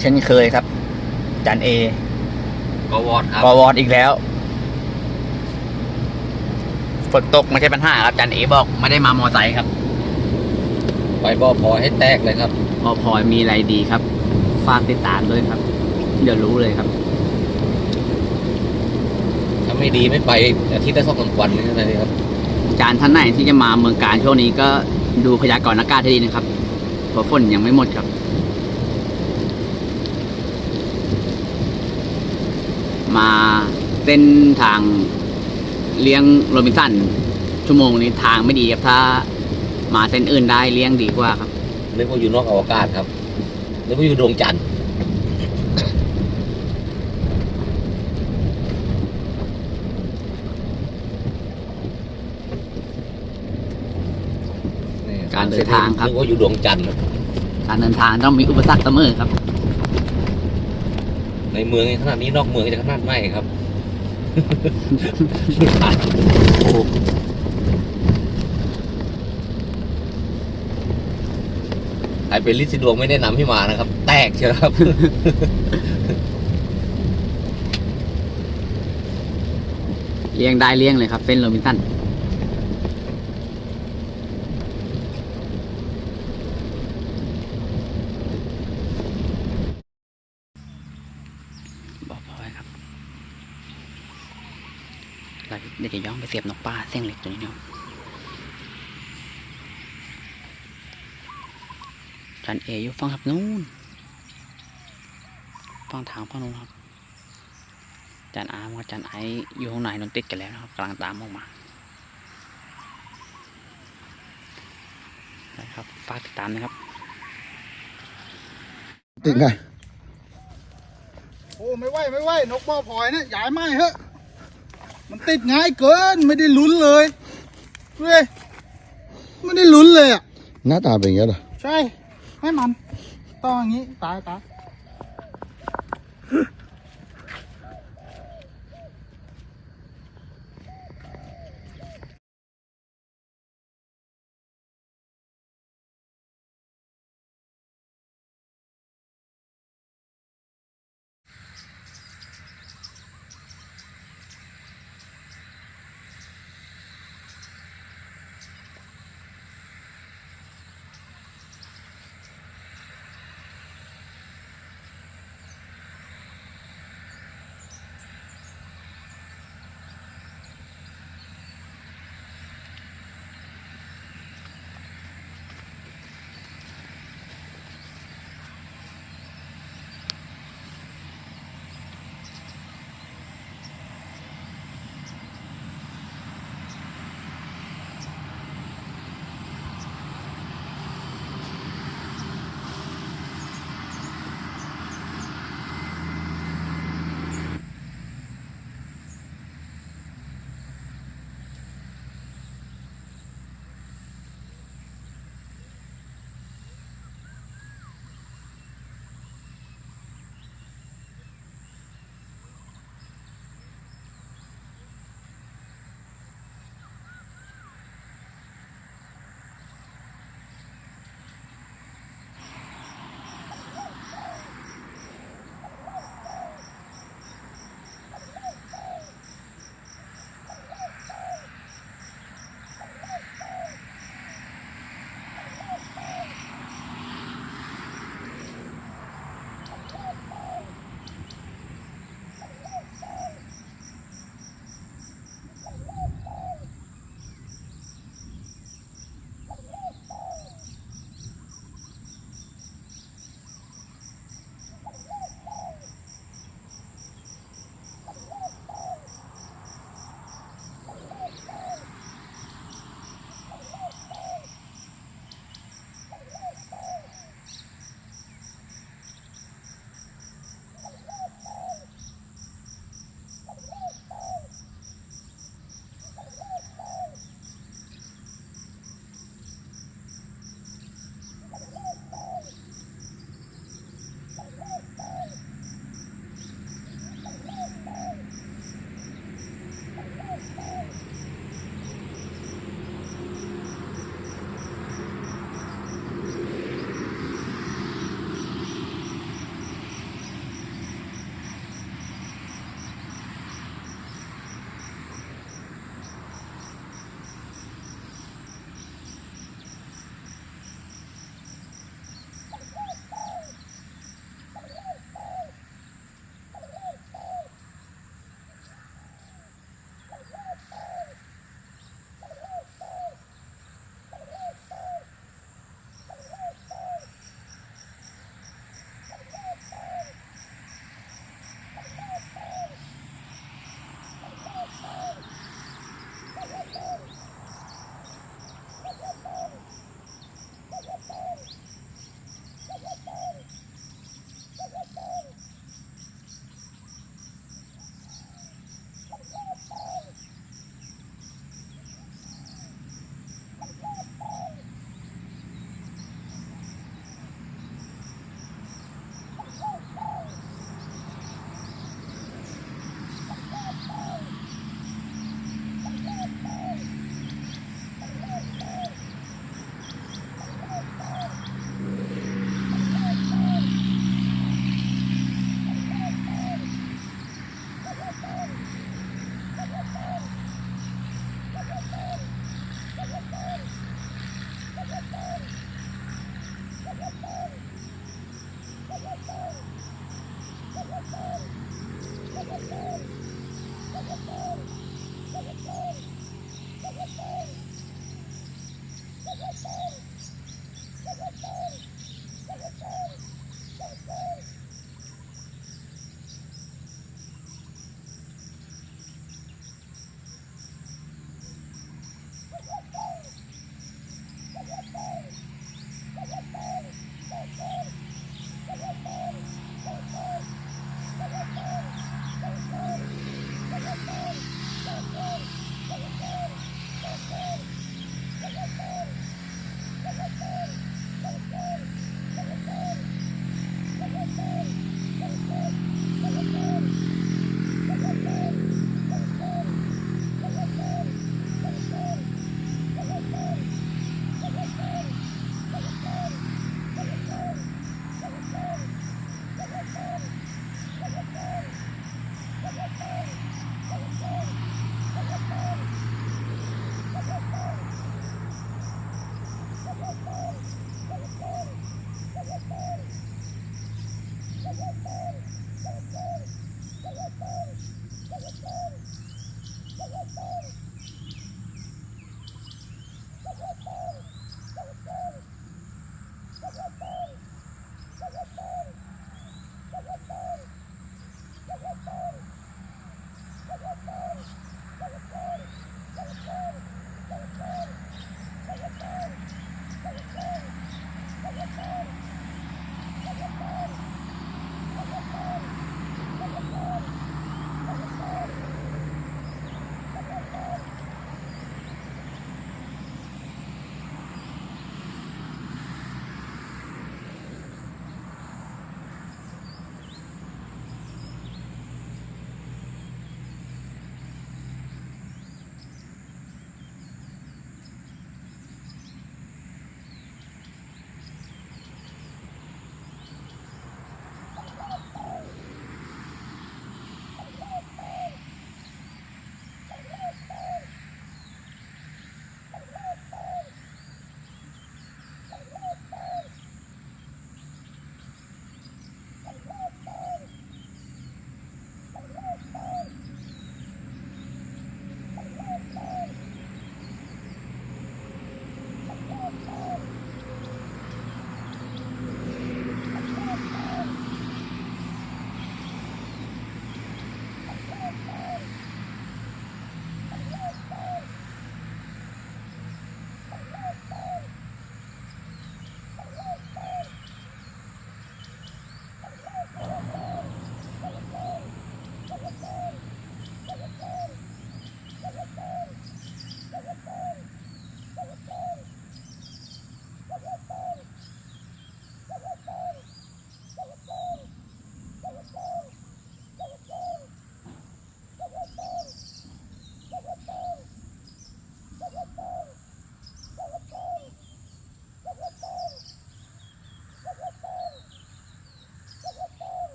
เช่นเคยครับ จันเอกวอดครับกวอดอีกแล้วฝนตกไม่ใช่ปัญหาครับจันเอบอกไม่ได้มามอไซค์ครับ ไปบ่อพอให้แตกเลยครับพอพลอยมีอะไรดีครับฝากติดตามด้วยครับ เดี๋ยวรู้เลยครับ ถ้าไม่ดีไม่ไปอาทิตย์ละสองสามวันนี่นะครับอาจารย์ท่านไหนที่จะมาเมืองการช่วงนี้ก็ดูพยากรณ์อากาศให้ดีนะครับเพราะฝนยังไม่หมดครับ มาเส้นทางเลี้ยงโรบินสันชั่วโมงนี้ทางไม่ดีครับถ้า มาเส้นอื่นได้เลี้ยงดีกว่าครับ นึกว่าอยู่นอกอวกาศครับนึกว่าอยู่ดวงจันทร์นี่การเดินทางครับนึกว่าอยู่ดวงจันทร์ครับการเดินทางต้องมีอุปสรรคเสมอครับ ในเมืองขนาดนี้นอกเมืองจะขนาดไหนครับใครเป็นลิซิดวงไม่แนะนำให้มานะครับ แตกเชียวครับ เลี้ยงได้เลี้ยงเลยครับ เส้นโรบินสันบอกพอยครับ เราเดี๋ยวจะย่องไปเสียบนกป้าเส้นเหล็กตัวนี้เนาะจันเออยู่ฟังครับนู้นฟังทางฝั่งนู้นครับจานอาร์มกับจานไอซ์อยู่ข้างในนนติดกันแล้วนะครับกำลังตามออกมานะครับฝากติดตามนะครับ ติดไงโอ้ไม่ไหวไม่ไหวนกบ่อพลอยเนี่ยย้ายไม่เถอะ มันติดง่ายเกินไม่ได้ลุ้นเลยเว้ยไม่ได้ลุ้นเลยอะหน้าตาเป็นอย่างนี้เหรอใช่ให้มันต้องอย่างนี้ตายตาย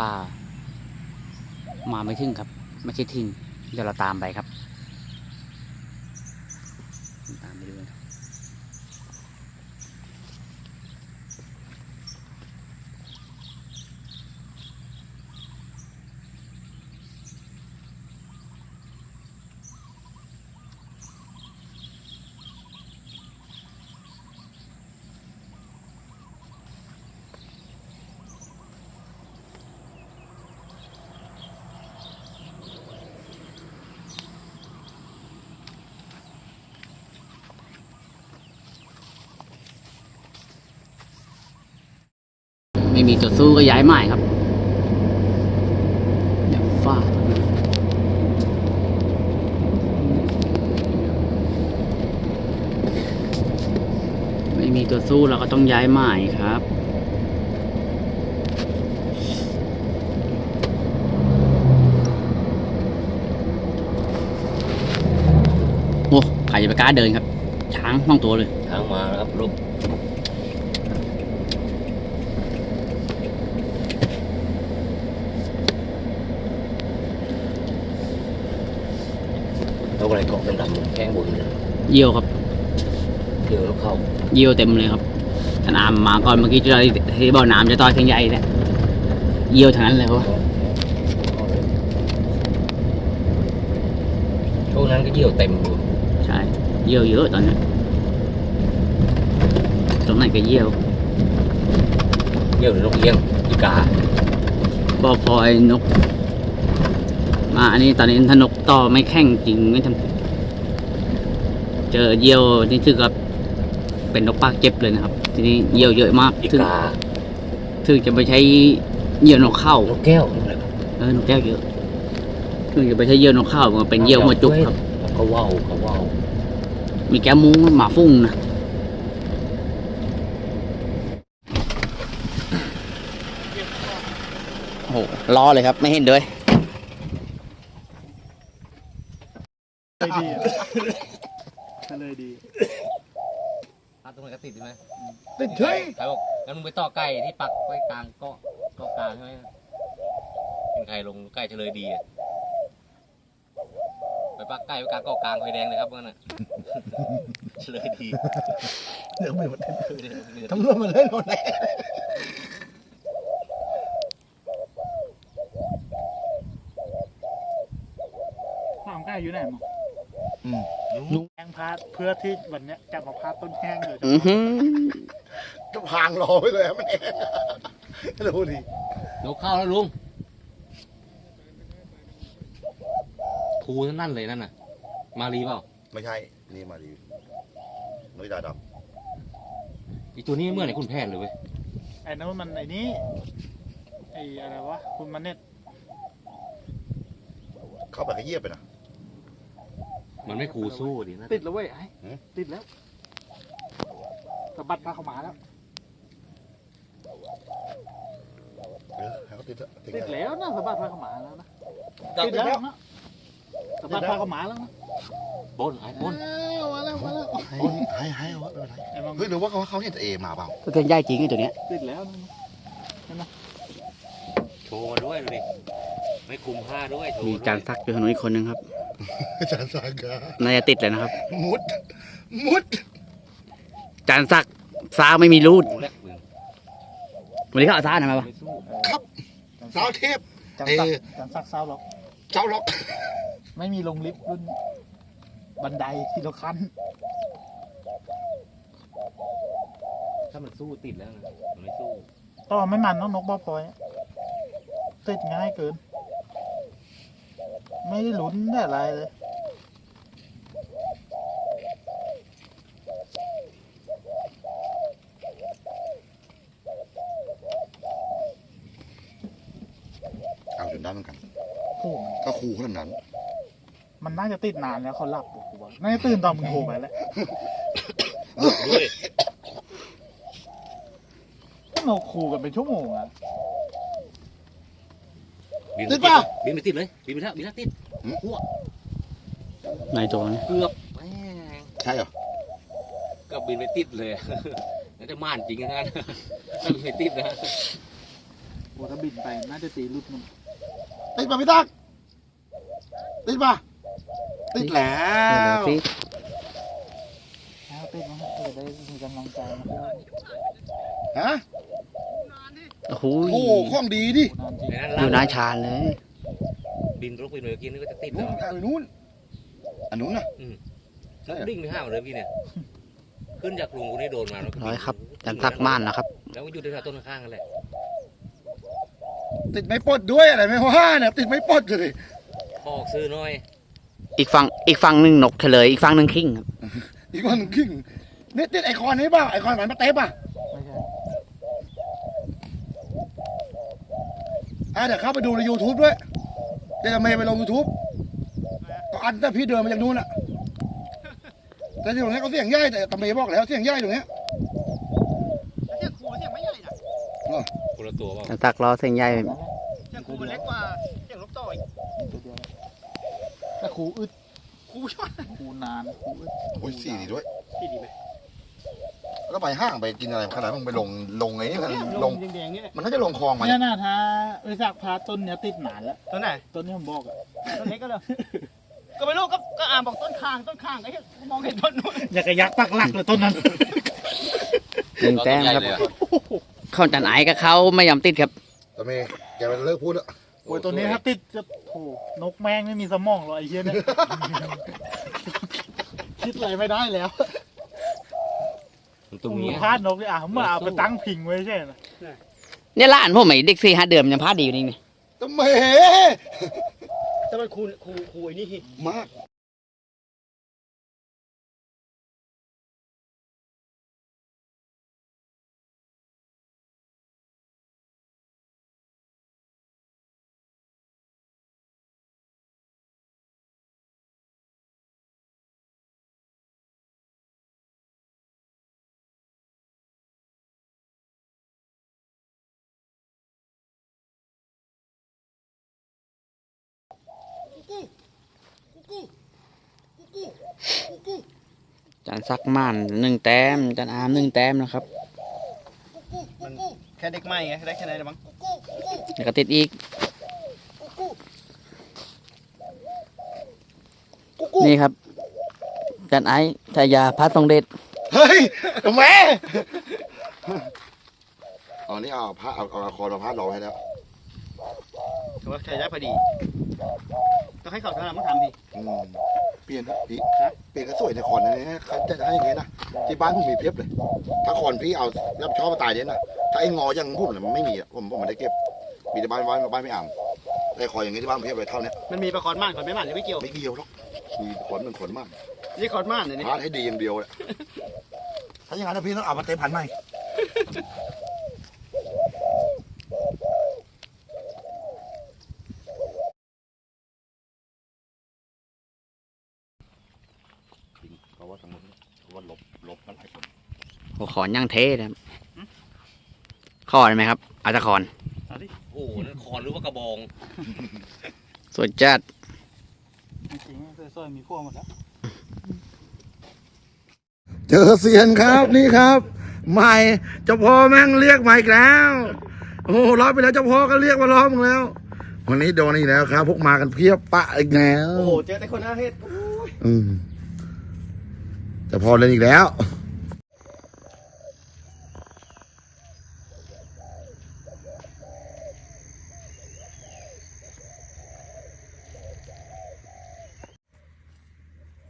ป่ามาไม่ถึงครับ ไม่ใช่ทิ้งเดี๋ยวเราตามไปครับ ไม่มีตัวสู้ก็ย้ายใหมายครับเดี๋ยวฟาดไม่มีตัวสู้เราก็ต้องย้ายใหมายครับโอ้ใครจะไปกล้าเดินครับ ช้างห้องตัวเลย ทางมาแล้วครับลูกแล้ว อะไรเกาะดำๆแข้งบนเลยเยี่ยวครับ เดี๋ยวเราเข้าเยี่ยวเต็มเลยครับขนาดมาก่อนเมื่อกี้จะที่บ่อน้ำจะต่อยเส้นใหญ่เนี่ยเยี่ยวทั้งนั้นเลยครับช่วงนั้นก็เยี่ยวเต็มอยู่ใช่เยี่ยวเยอะตอนนี้ตรงไหนก็เยี่ยว เยี่ยวหรือนกเอี้ยงอีกาบอพลอยนก มาอันนี้ตอนนี้ถ้านกต่อไม่แข่งจริงไม่ทำ เจอเยี่ยวนี่ถือกับเป็นนกปากเจ็บเลยนะครับ ทีนี้เยี่ยวเยอะมากอีถึงกาถึงจะไปใช้เยี่ยวนกเข้า นกแก้วอะไรวะเออนกแก้วเยอะถึงจะไปใช้เยี่ยวนกเข้ามันเป็นเยี่ยวหัวจุกครับเขาว่าวเขาว่าวมีแก้วมุ้งหมาฟุ้งนะโอ้โหล้อเลยครับ ไม่เห็นด้วยเลยดีทะเลยดี ตัดตรงไหนก็ติดใช่ไหม ติดเฉย ใครบอกงั้นมึงไปต่อไก่ที่ปักไว้กลางเกาะเกาะกลางใช่ไหมเป็นใครลงใกล้เฉลยดีอะไปปักไก่ไว้กลางเกาะกลางไฟแดงเลยครับงั้นน่ะ เฉลยดีเดี๋ยวไม่หมดตำรวจมาเล่นหมดแล้วความกล้าอยู่ไหนมั้งลุงแห้งพาดเพื่อที่วันเนี้ยจะมาพาดต้นแห้งเลยอือหือ ก็พางรอไปเลยอะมันเองดูดินกเข้าแล้วลุงทูทั้งนั่นเลยนั่นน่ะ มารีเปล่าไม่ใช่ นี่มาดีนุ้ยดาดอีตัวนี้เมื่อไหร่คุณแพทย์เลยเว้ยไอ้นั้นมันไอ้นี้ไอ้อะไรวะคุณมันเน็ตำเข้าไปก็เยียบไปนะ มันไม่คูสู้ดินะติดแล้วเว้ยไอ้หืม ติดแล้วสะบัดพาเข้ามาแล้ว เออให้เขาติดเถอะติดติดแล้วแล้วนะสะบัดพาเข้ามาแล้วนะจับติดติดแล้แล้ววนะสะบัดพาเข้ามาแล้วนะบนไอ้บนมาแล้วมาแล้วคนให้ให้เอาไว้ไม่เป็นไรไอ้มังเฮ้ยหรือว่าเขาเขาเห็นเอมาเปล่าก็เส้นใหญ่จริงไอ้ตัวเนี้ยติดแล้วนะโชว์มาด้วยดูดิไม่คุมผ้าด้วยโชว์มีด้วยจานซักอยู่ถนนอีกคนนึงครับอาจารย์สังกาน่าจะติดเลยนะครับ มุด มุด จานซักซาไม่มีรูดดูแลกมึง วันนี้เขาเอาซาทำไมวะไม่สู้สาวเทพ จังเอ่สักอจังสักเศร้าหรอก เจ้าล็อกไม่มีลงลิฟต์รุ่น บันไดทีละขั้นถ้ามันสู้ติดแล้วนะมันไม่สู้ต่อไม่มันน้องนกบ้าพลอยติดง่ายเกิน ไม่ได้ลุ้นได้อะไรเลย เอาจนได้เหมือนกัน โอ้โห ก็คูขนาดนั้น มันน่า จะติดนานแล้วเขาหลับกูว่าน่าจะตื่นตอนมึงโทรไปแล้วด้วยก็เราคูกันเป็นชั่วโมงอะ บินติดป่ะบินไปติดเลยบินไปแล้วบินแล้วติดหืมหัวในตัวนี้เกือบแม่งใช่เหรอก็บินไปติดเลยแล้วจะม่านจริงนะถ้าบินไปติดนะโอ้ถ้าบินไปน่าจะตีรุดมันติดป่ะพี่ตั๊กติดป่ะ ติดแล้วสิแล้วติดมั้งจะได้มีกำลังใจมาด้วยฮะโอ้โหโอ้โหข้องดีดินานจริงในนั้นอยู่หล่าน้างชานเลย บินรถบินไปกินนี่ก็จะติดนู้แล้นวเอาไปนู้นอันนู้นนะแล้วดิ่งไปห้าวเลยพี่เนี่ย ขึ้นจากลุงคนนี้โดนมาแล้วก็ร้อยครับจันทักม่านนะครับ แล้วก็อยู่ที่ต้นข้างๆกันแหละติดไม่ปลดด้วยอะไรไม่ว่าเนี่ยติดไม่ปลดเลยพอออกซื้อน้อย อีกฝั่งอีกฝั่งหนึ่งนกเฉลยอีกฝั่งหนึ่งคิงครับอีกคนหนึ่งครึ่งนี่ติดไอคอนนี้ป่ะไอคอนหวานมาเต้ป่ะไม่ใช่อะเดี๋ยวเข้าไปดูใน YouTube ด้วย เดี๋ยวจะเมย์ไปลง YouTube ก็อันแต่พี่เดินมาจากนู้นอะแต่ที่ตรงนี้เขาเสียงใหญ่แต่ตะเมย์บอกแล้วเสียงใหญ่ตรงเนี้ยเสียงครูเสียงไม่ใหญ่นะ คนละตัวเปล่าจันทักรอเส้นใหญ่นั่ รูอึดครูช่วยครูนานครูอึดโอ้ยสี่ดีด้วยที่ดีไหมแล้วไปห้างไปกินอะไรขนาดมึงไปลงลงไอ้นี่มันลงแดงๆนี่แหละมันน่าจะลงคลองมาเนี่เนี่ยยนะถ้าไอ้สักพาต้นเนี้ยติดนานแล้วต้นไหนต้นที่ผมบอกอะต้นเล็กก็เลยก็ไม่รู้ก็ก็อ่านบอกต้นข้างต้นข้างไอ้เหี้ยมองเห็นต้นนู้นอยากกระยักปักหลักเลยต้นนั้น หนึ่งแต้มครับ เข้าจันไอกับเขาไม่ยอมติดครับตะเมย์แกไปเลิกพูดแล้ว โอ้ยตัวนี้ถ้าติดจะโอ้นกแม่งไม่มีสมองหรอกไอ้เหี้ยเนี่ย คิดอะไรไม่ได้แล้วตรงนี้พลาดนกเลยอะเมื่อเอาไปตั้งพิงไว้ใช่ไหมเนี่ยหล้านผมไอ้เด็กสี่ห้าเดือนมันยังพลาดดีอยู่นี่นี่ตะเมย์แต่มันครูครูครูไอ้นี่ มาก จันซักม่านหนึ่งแต้มจันอามหนึ่งแต้มนะครับมันแค่เด็กใหม่ไงได้แค่ไหนเดี๋ยวมั้งแล้วก็ติดอีก นี่ครับจันไอชายาพัดทรงเดชเฮ้ยตะเมย์อ๋อนี่เอาผ้าเอาเอาคอนมาพาดรองให้แล้วถือว่าใช้ได้พอดี ต้องให้เขาทำต้องทำดิอืมเปลี่ยนนะพี่เปลี่ยนก็สวยในคอนนะเนี่ยเขาจะให้อย่างงี้นะที่บ้านผมมีเพียบเลย ถ้าคอนพี่เอารับชอบมาตายเนี่ยนะถ้าไอ้งออยังผมเนี่ยมันไม่มีอะผมผมไม่ได้เก็บ มีแต่บ้านบ้านบ้านไม่อ่ำไอ้คอนอย่างงี้ที่บ้านผมเพียบเลยเท่าเนี้ยมันมีประคอนม่านคอนไม่ม่านหรือไม่เกี่ยวไม่เกี่ยวหรอกมีขนมันขนมากนี่คอนม่านเนี่ยนี่พาดให้ดีอย่างเดียวแหละถ้าอย่างนั้นนะพี่ต้องเอามาเตะพันใหม่เพราะว่าทั้งหมดเพราะว่าลบลบกันหลายคน หัวขอนย่างเทนะครับขอนไหมครับอาจจะขอนโอ้โหนั่นคอนหรือว่ากระบองสวยจัดจริงๆสวยๆมีพวกหมดแล้วเจอเซียนครับนี่ครับ ใหม่เจ้าพ่อแม่งเรียกใหม่อีกแล้ว โอ้โหรอบไปแล้วเจ้าพ่อก็เรียกมาล้อมมึงแล้ว วันนี้โดนอีกแล้วครับ พวกมากันเพียบปะอีกแล้วโอ้โหเจอแต่คนหน้าเฮ็ดอืมเจ้าพ่อเล่นอีกแล้ว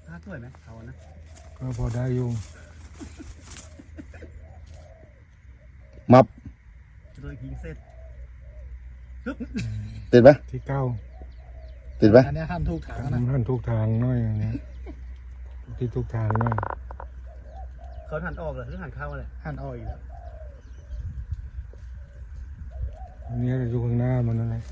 ถ้าสวยไหมเขานะ ก็พอได้อยู่มับโดยยิงเสร็จติดไหมที่เก้าติดไหมอันเนี้ยห้ามถูกทางนะหันทุกทางหน้อยอย่างเนี้ยที่ทุกทางหน้อยเขาหันออกเหรอหรือหันเข้าอะไรหันออกอีกแล้วอันนี้อยู่ข้างหน้ามันนั่นแหละ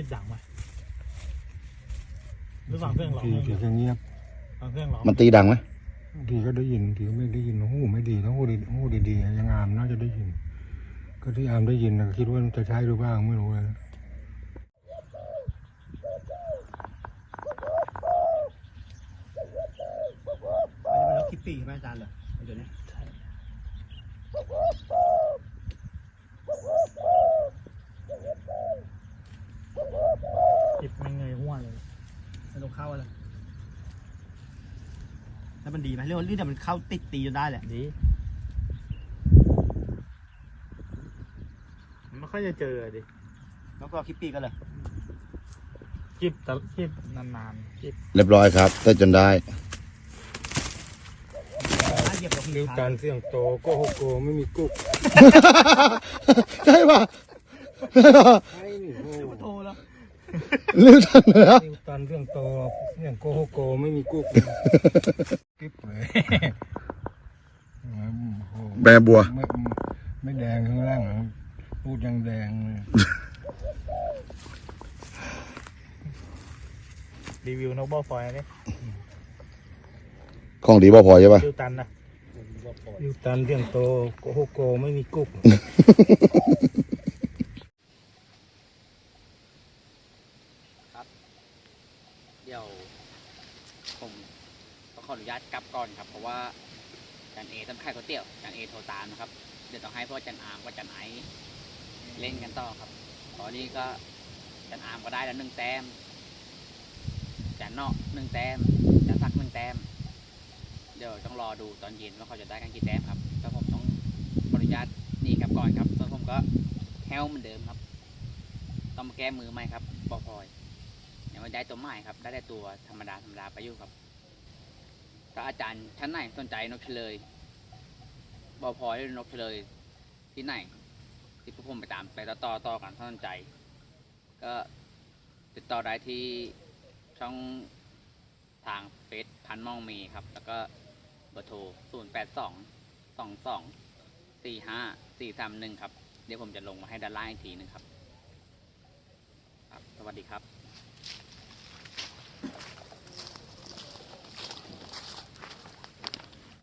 ติดดังไหมหรือฟังเครื่องร้องทีทีก็เงียบฟังเครื่องร้องมันตีดังไหมบางทีก็ได้ยินบางทีก็ไม่ได้ยินหูไม่ดีนะหูดีหูดีๆยังอามน่าจะได้ยิน ก็ที่อามได้ยินนะคิดว่าจะใช่หรือเปล่าไม่รู้เลยมันเป็นนกคิปปี้ใช่ไหมอาจารย์เหรอเดี๋ยวนี้ จิบมันเงยหัวเลยมันต้องเข้าอะไรแล้วมันดีไหมเรื่องเรื่องแต่มันเข้าติดตีจนได้แหละดีมันไม่ค่อยจะเจอดินกก็คิปปี้ก็เลยจิบแต่จิบนานๆจิบเรียบร้อยครับเต้นจนได้ถ้าเหยียบเราริ้วการเสี่ยงโตโกโฮโกไม่มีกุ๊ก ใช่ป่ะใช่นี่โอ้โทรแล้วลิ้วทันเหรอริ้วการเสี่ยงโตเสี่ยงโกโฮโกไม่มีกุ๊กกิ๊บเลยโอ้โหแบบัว ไม่ไม่แดงข้างล่างเหรอพูดยังแดงเลยรีวิวนกบอฟอยล์นี่ของดีบ่พอใช่ป่ะดิวตันนะริ้วการเสี่ยงโตโกโฮโกไม่มีกุ๊ก เดี๋ยวผมต้องขออนุ ญาตกลับก่อนครับ เพราะว่าจันเอต้องขายก๋วยเตี๋ยวจันเอโทรตามนะครับ เดี๋ยวต้องให้พ่อจันอามกับจันไอเล่นกันต่อครับตอนนี้ก็จันอามก็ได้แล้วหนึ่งแต้มจันเนาะหนึ่งแต้มจันสักหนึ่งแต้ม เดี๋ยวต้องรอดูตอนเย็นว่าเขาจะได้กันกี่แต้มครับแล้วผมต้องขออนุญาตนี่ครับก่อนครับส่วนผมก็แฮวเหมือนเดิมครับ ต้องมาแก้มือใหม่ครับบอพลอยยังไม่ได้ตัวใหม่ครับ ได้แต่ตัวธรรมดาธรรมดาไปอยู่ครับ ถ้าอาจารย์ท่านไหนสนใจนกเฉลยบอพอยหรือนกเฉลยที่ไหนที่พวกผมไปตามไปต่อต่อต่อกันถ้าสนใจ ก็ติดต่อได้ที่ช่องทางเฟซพันมองมีครับ แล้วก็เบอร์โทร 0 8 2 2 2 4 5 4 3 1 ครับ เดี๋ยวผมจะลงมาให้ด้านล่างอีกทีหนึงครับครับ สวัสดีครับ